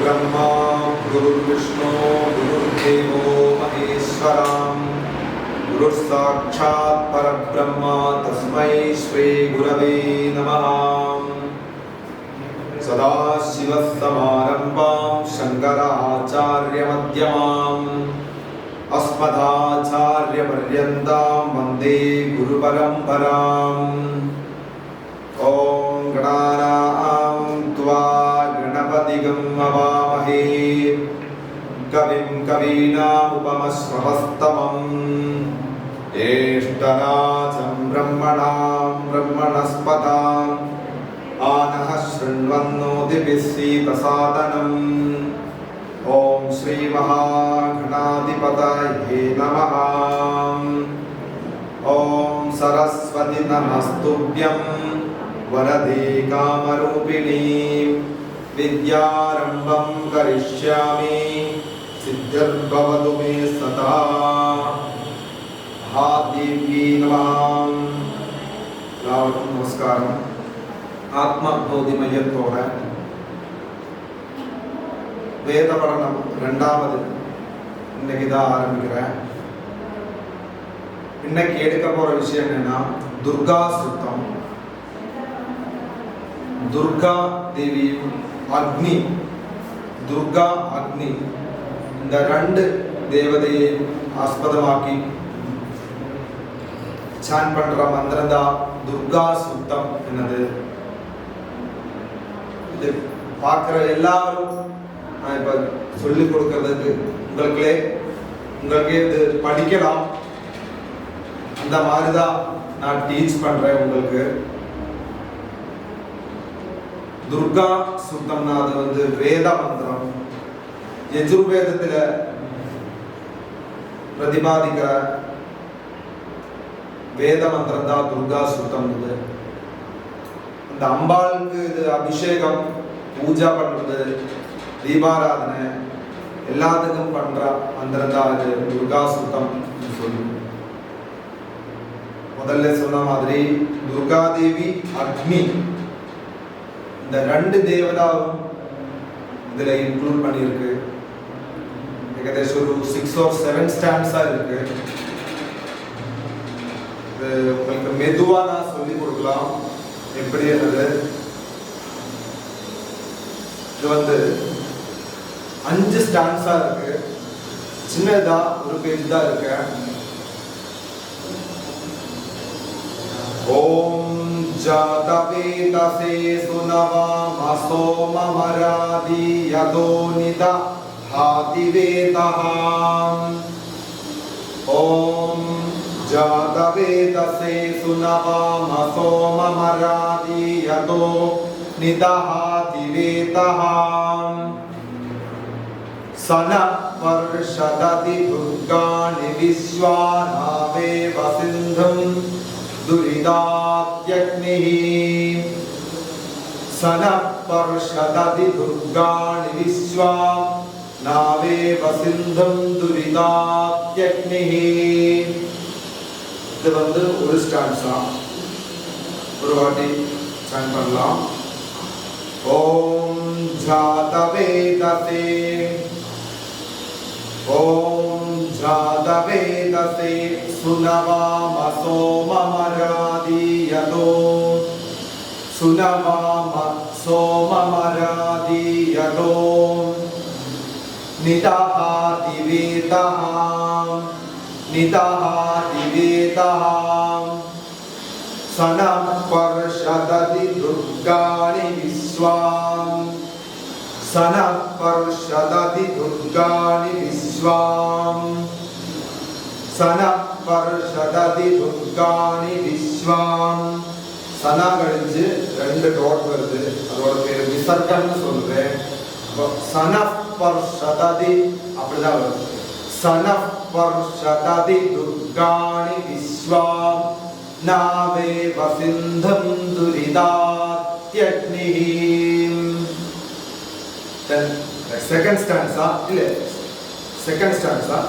गुरुर्ब्रह्मा गुरुर्विष्णु गुरुर्देवो महेश्वरां गुरुस्साक्षात् परब्रह्म तस्मै श्रीगुरवे नमः सदाशिवसमारम्भां शङ्कराचार्यमध्यमाम् अस्मदाचार्यपर्यन्तां वन्दे गुरुपरम्पराम् ॐ गणानां त्वा गणपतिगं कविं कवीनामुपमश्रवस्तमम् ज्येष्ठराजं ब्रह्मणां ब्रह्मणस्पताम् आनः शृण्वन्नोतिभिस्सीतसादनम् ॐ श्रीमहागणाधिपतये नमः ॐ सरस्वति नमस्तुभ्यं वरदे कामरूपिणी विद्यारम्भं करिष्यामि सिद्धिर्भवतु मे सदा हादिव्यै नमः எல்லாருக்கும் நமஸ்காரம் ஆத்ம போதி மையத்தோட வேத படனம் ரெண்டாவது இன்னைக்கு தான் ஆரம்பிக்கிறேன் இன்னைக்கு எடுக்க போற விஷயம் என்னன்னா துர்கா சுத்தம் துர்கா தேவியும் அக்னி துர்கா அக்னி இந்த ரெண்டு தேவதையை ஆஸ்பதமாக்கி சான் பண்ற மந்திரம் தான் துர்கா சுத்தம் என்னது இது பார்க்குற எல்லாரும் நான் இப்போ சொல்லிக் கொடுக்கறதுக்கு உங்களுக்கே உங்களுக்கே இது படிக்கலாம் அந்த மாதிரி தான் நான் டீச் பண்ணுறேன் உங்களுக்கு துர்கா சுத்தம்னா அது வந்து வேத மந்திரம் யஜுர்வேதத்துல பிரதிபாதிக்கிற வேத மந்திரம் தான் துர்கா சுத்தம் இது இந்த அம்பாளுக்கு இது அபிஷேகம் பூஜா பண்ணுறது தீபாராதனை எல்லாத்துக்கும் பண்ற மந்திரம் தான் இது துர்கா சுத்தம் சொல்லி முதல்ல சொன்ன மாதிரி துர்கா தேவி அக்னி இந்த ரெண்டு தேவதாவும் இதுல இன்க்ளூட் பண்ணியிருக்கு ஏகദേശம் ஒரு சிக்ஸ் ஆர் செவன் ஸ்டாம்ப்ஸாக இருக்கு. இது உங்களுக்கு மெதுவாக நான் சொல்லி கொடுக்கலாம். எப்படி என்னது? இது வந்து அஞ்சு ஸ்டாம்ப்ஸாக இருக்கு. சின்னதா ஒரு பேஜ் தான் இருக்கேன் ஓம் ஜாதபேதசே சுனவா மசோ மமராதி யதோ நிதா. भाति वेदः ॐ जातवेदसे सुनवाम सोममरादीयतो निदहाति वेदः वर्षदति विश्वानावेव सिन्धुं दुरिदात्यग्निः स पर्षदति दुर्गाणि विश्वा നാവേവ സിന്ധം ദുരിതാത്യഗ്നിഹി இது வந்து ஒரு ஸ்டான்ஸ் தான் ஒரு வாட்டி ஸ்டாண்ட் பண்ணலாம் ஓம் ஜாதவேதசே ஓம் ஜாதவேதசே சுனவாமசோ மமராதீயதோ சுனவாம சோமமராதீயதோ नितः दिवेतः नितः दिवेतः सनः पर्षदति दुर्गाणि विश्वाम् सनः पर्षदति दुर्गाणि विश्वाम् सनः पर्षदति दुर्गाणि विश्वाम् சனா கழிஞ்சு ரெண்டு டோட் வருது அதோட பேர் விசர்க்கன்னு சொல்றேன் அப்போ சனஃப் பர்ஷததி அப்படிதான் வருது சனஃப் பர்ஷததி துர்காணி விஸ்வாம் நாவே வசிந்தம் துரிதாத்யக்னிஹீம் then the second stanza இல்ல second stanza